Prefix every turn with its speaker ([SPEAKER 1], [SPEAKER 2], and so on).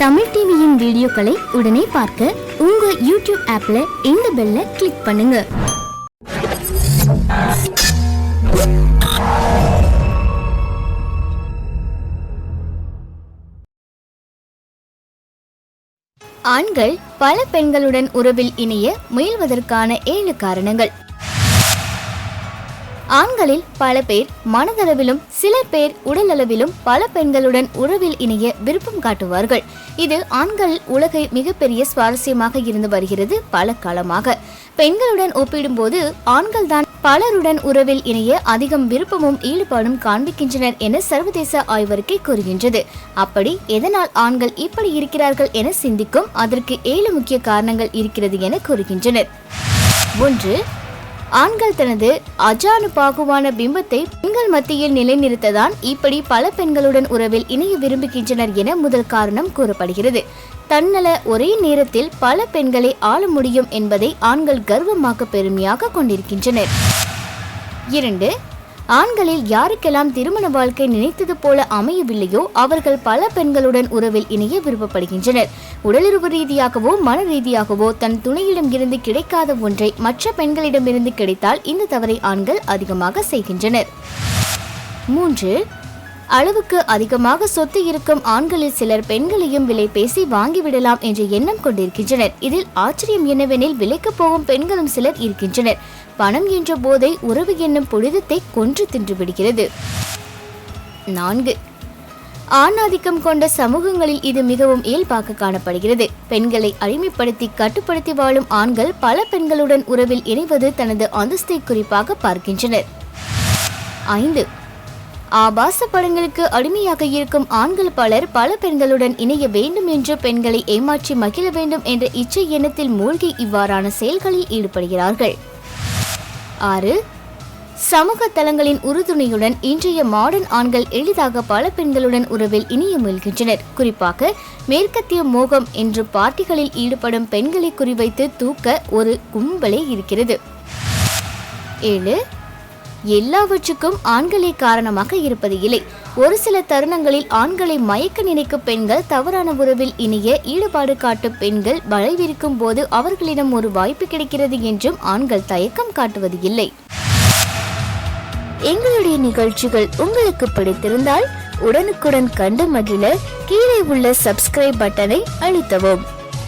[SPEAKER 1] தமிழ் டிவியின் வீடியோக்களை உடனே பார்க்க உங்க யூடியூப் ஆப்ல இந்த பெல்ல கிளிக் பண்ணுங்க. ஆண்கள் பல பெண்களுடன் உறவில் இணைய முயல்வதற்கான ஏழு காரணங்கள். ஆண்களில் பல பேர் மனதளவிலும் சில பேர் உடலளவிலும் பல பெண்களுடன் உறவில் இணைய விருப்பம் காட்டுவார்கள். இது ஆண்கள் உலகை மிகப்பெரிய சுவாரஸ்யமாக இருந்து வருகிறது பல காலமாக. பெண்களுடன் ஒப்பிடும்போது ஆண்கள் தான் பலருடன் உறவில் இணைய அதிகம் விருப்பமும் ஈடுபாடும் காண்பிக்கின்றனர் என சர்வதேச ஆய்வறிக்கை கூறுகின்றது. அப்படி எதனால் ஆண்கள் இப்படி இருக்கிறார்கள் என சிந்திக்கும் அதற்கு ஏழு முக்கிய காரணங்கள் இருக்கிறது என கூறுகின்றனர். ஒன்று ஆண்கள் தனது அஜானு பாகுவான பிம்பத்தை பெண்கள் மத்தியில் நிலைநிறுத்ததான் இப்படி பல பெண்களுடன் உறவில் இணைய விரும்புகின்றனர் என முதல் காரணம் கூறப்படுகிறது. தன்னல ஒரே நேரத்தில் பல பெண்களை ஆள முடியும் என்பதை ஆண்கள் கர்வமாக பெருமையாக கொண்டிருக்கின்றனர். இரண்டு ஆண்களில் யாருக்கெல்லாம் திருமண வாழ்க்கை நினைத்தது போல அமையவில்லையோ அவர்கள் பல பெண்களுடன் உறவில் இணைய விருப்பப்படுகின்றனர். உடலுறவு ரீதியாகவோ மன ரீதியாகவோ தன் துணையிடம் இருந்து கிடைக்காத ஒன்றை மற்ற பெண்களிடமிருந்து கிடைத்தால் இந்த தவறை ஆண்கள் அதிகமாக செய்கின்றனர். மூன்று அளவுக்கு அதிகமாக சொத்து இருக்கும் ஆண்களில் சிலர் பெண்களையும் விலை பேசி வாங்கிவிடலாம் என்ற எண்ணம் கொண்டிருக்கின்றனர். இதில் ஆச்சரியம் என்னவெனில் விலைக்கு போகும் பெண்களும் சிலர் இருக்கின்றனர். பணம் என்ற போதை உறவு என்னும் புனிதத்தை கொன்று தின்று விடுகிறது நான்கு. ஆணாதிக்கம் கொண்ட சமூகங்களில் இது மிகவும் இயல்பாக காணப்படுகிறது. பெண்களை அடிமைப்படுத்தி கட்டுப்படுத்தி வாழும் ஆண்கள் பல பெண்களுடன் உறவில் இணைவது தனது அந்தஸ்தை குறிப்பாக பார்க்கின்றனர். ஐந்து. ஆபாச படங்களுக்கு அடிமையாக இருக்கும் ஆண்கள் பலர் பல பெண்களுடன் இணைய வேண்டும் என்று பெண்களை ஏமாற்றி மகிழ வேண்டும் என்ற இச்சை எண்ணத்தில் மூழ்கி இவ்வாறான செயல்களில் ஈடுபடுகிறார்கள். ஆறு சமூக தளங்களின் உறுதுணையுடன் இன்றைய மாடர்ன் ஆண்கள் எளிதாக பல பெண்களுடன் உறவில் இணைய முயல்கின்றனர். குறிப்பாக மேற்கத்திய மோகம் என்று பார்ட்டிகளில் ஈடுபடும் பெண்களை குறிவைத்து தூக்க ஒரு கும்பலே இருக்கிறது. ஏழு எல்லாவற்றுக்கும் ஆண்களே காரணமாக இருப்பது இல்லை. ஒரு சில தருணங்களில் ஆண்களை மயக்க நினைக்கும் பெண்கள் தவறான உறவில் இணைய ஈடுபாடு காட்டும் பெண்கள் வளைவிருக்கும் போது அவர்களிடம் ஒரு வாய்ப்பு கிடைக்கிறது என்றும் ஆண்கள் தயக்கம் காட்டுவது இல்லை. எங்களுடைய நிகழ்ச்சிகள் உங்களுக்கு பிடித்திருந்தால் உடனுக்குடன் கண்டு மகிழ கீழே உள்ள சப்ஸ்கிரைப் பட்டனை அழுத்தவும்.